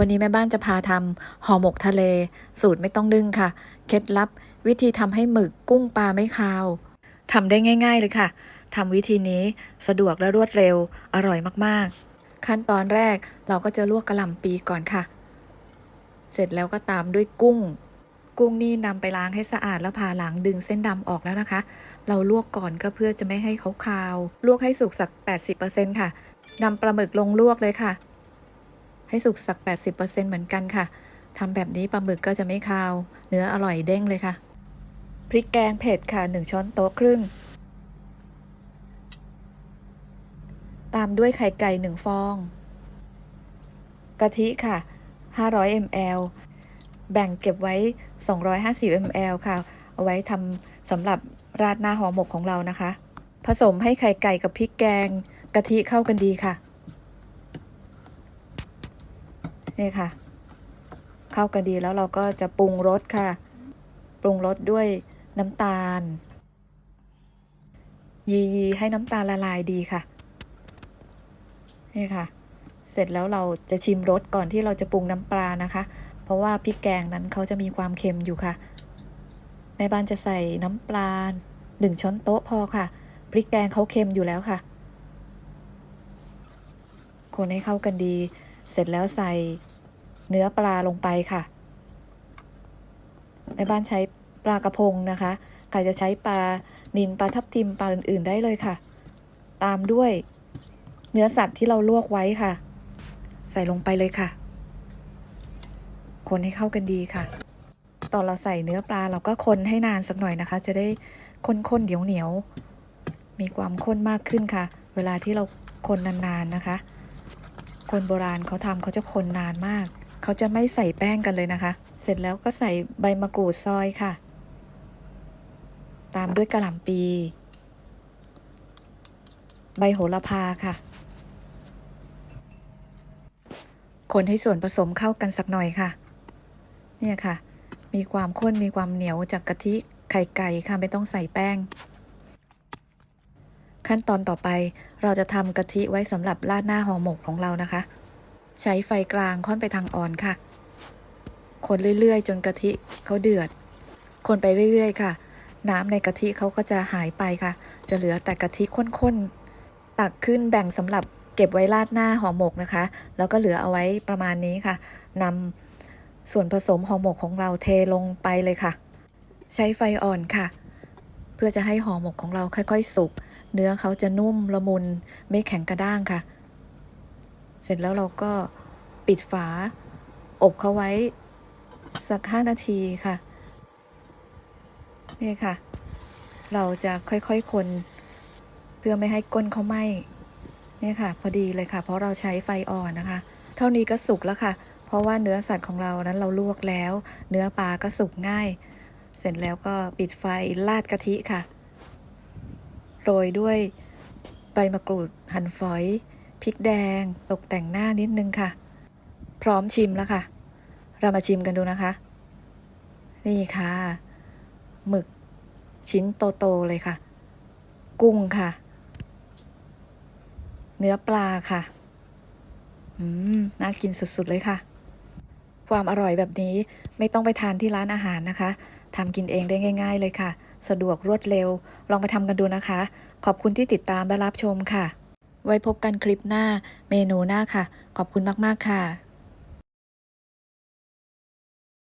วันนี้แม่บ้านจะพาทำห่อหมกทะเล สูตรไม่ต้องนึ่งค่ะ เคล็ดลับ วิธีทำให้หมึกกุ้งปลาไม่คาวทำได้ง่าย ๆเลยค่ะทำวิธีนี้สะดวกและรวดเร็วอร่อยมากๆ ขั้นตอนแรกเราก็จะลวกกระหล่ำปีก่อนค่ะ เสร็จแล้วก็ตามด้วยกุ้ง กุ้งนี่นำไปล้างให้สะอาดแล้วผ่าหลังดึงเส้นดำออกแล้วนะคะ เราลวกก่อนก็เพื่อจะไม่ให้เขาคาว ลวกให้สุกสัก 80%ค่ะนำปลาหมึกลงลวกเลยค่ะ ให้สุกสัก 80%เหมือนกันค่ะทำแบบนี้ปลาหมึกก็จะไม่คาว เนื้ออร่อยเด้งเลยค่ะ พริกแกงเผ็ดค่ะ 1 ช้อนโต๊ะครึ่ง ตามด้วยไข่ไก่ 1 ฟอง กะทิค่ะ 500 ml แบ่งเก็บไว้ 250 ml ค่ะ เอาไว้ทำสำหรับราดหน้าห่อหมกของเรานะคะ ผสมให้ไข่ไก่กับพริกแกง กะทิเข้ากันดีค่ะ นี่ค่ะ เข้ากันดีแล้วเราก็จะปรุงรสค่ะ ปรุงรสด้วยน้ำตาล ยียีให้น้ำตาลละลายดีค่ะ นี่ค่ะ เสร็จแล้วเราจะชิมรสก่อนที่เราจะปรุงน้ำปลานะคะ เพราะว่าพริกแกงนั้นเขาจะมีความเค็มอยู่ค่ะ แม่บ้านจะใส่น้ำปลาหนึ่งช้อนโต๊ะพอค่ะ พริกแกงเขาเค็มอยู่แล้วค่ะ คนให้เข้ากันดี เสร็จแล้วใส่เนื้อปลาลงไปค่ะแม่บ้านใช้ปลากระพงนะคะใครจะใช้ปลานินปลาทับทิมปลาอื่น ๆ ได้เลยค่ะ ตามด้วยเนื้อสัตว์ที่เราลวกไว้ค่ะ ใส่ลงไปเลยค่ะ คนให้เข้ากันดีค่ะ ตอนเราใส่เนื้อปลาเราก็คนให้นานสักหน่อยนะคะ จะได้ข้นๆเดี๋ยวเหนียวๆมีความข้นมากขึ้นค่ะ เวลาที่เราคนนานๆนะคะ คนโบราณเขาทำเขาจะคนนานมาก เขาจะไม่ใส่แป้งกันเลยนะคะ เสร็จแล้วก็ใส่ใบมะกรูดซอยค่ะ ตามด้วยกระหล่ำปี ใบโหระพาค่ะ คนให้ส่วนผสมเข้ากันสักหน่อยค่ะ เนี่ยค่ะ มีความข้นมีความเหนียวจากกะทิไข่ไก่ค่ะไม่ต้องใส่แป้ง ขั้นตอนต่อไปเราจะทำกะทิไว้สำหรับราดหน้าห่อหมกของเรานะคะ ใช้ไฟกลางค่อนไปทางอ่อนค่ะ คนเรื่อยๆ จนกะทิเขาเดือด คนไปเรื่อยๆ ค่ะ น้ำในกะทิเขาก็จะหายไปค่ะ จะเหลือแต่กะทิข้นๆ ตักขึ้นแบ่งสำหรับเก็บไว้ราดหน้าห่อหมกนะคะ แล้วก็เหลือเอาไว้ประมาณนี้ค่ะนำส่วนผสมห่อหมกของเราเทลงไปเลยค่ะ ใช้ไฟอ่อนค่ะ เพื่อจะให้ห่อหมกของเราค่อย ๆ สุก เนื้อเขาจะนุ่มละมุนไม่แข็งกระด้างค่ะ เสร็จแล้วเราก็ปิดฝา อบเขาไว้สักห้านาทีค่ะ นี่ค่ะ เราจะค่อยๆคนเพื่อไม่ให้ก้นเขาไหม้นี่ค่ะ พอดีเลยค่ะ เพราะเราใช้ไฟอ่อนนะคะ เท่านี้ก็สุกแล้วค่ะ เพราะว่าเนื้อสัตว์ของเรานั้นเราลวกแล้ว เนื้อปลาก็สุกง่าย เสร็จแล้วก็ปิดไฟราดกะทิค่ะ โรยด้วยใบมะกรูดหั่นฝอย พริกแดง ตกแต่งหน้านิดนึงค่ะ พร้อมชิมแล้วค่ะ เรามาชิมกันดูนะคะ นี่ค่ะ หมึกชิ้นโตๆเลยค่ะ กุ้งค่ะ เนื้อปลาค่ะ อืม น่ากินสุดๆเลยค่ะ ความอร่อยแบบนี้ไม่ต้องไปทานที่ร้านอาหารนะคะทำกินเองได้ง่าย ๆ เลยค่ะ สะดวกรวดเร็ว ลองไปทำกันดูนะคะ ขอบคุณที่ติดตามและรับชมค่ะ ไว้พบกันคลิปหน้าเมนูหน้าค่ะ ขอบคุณมากๆค่ะ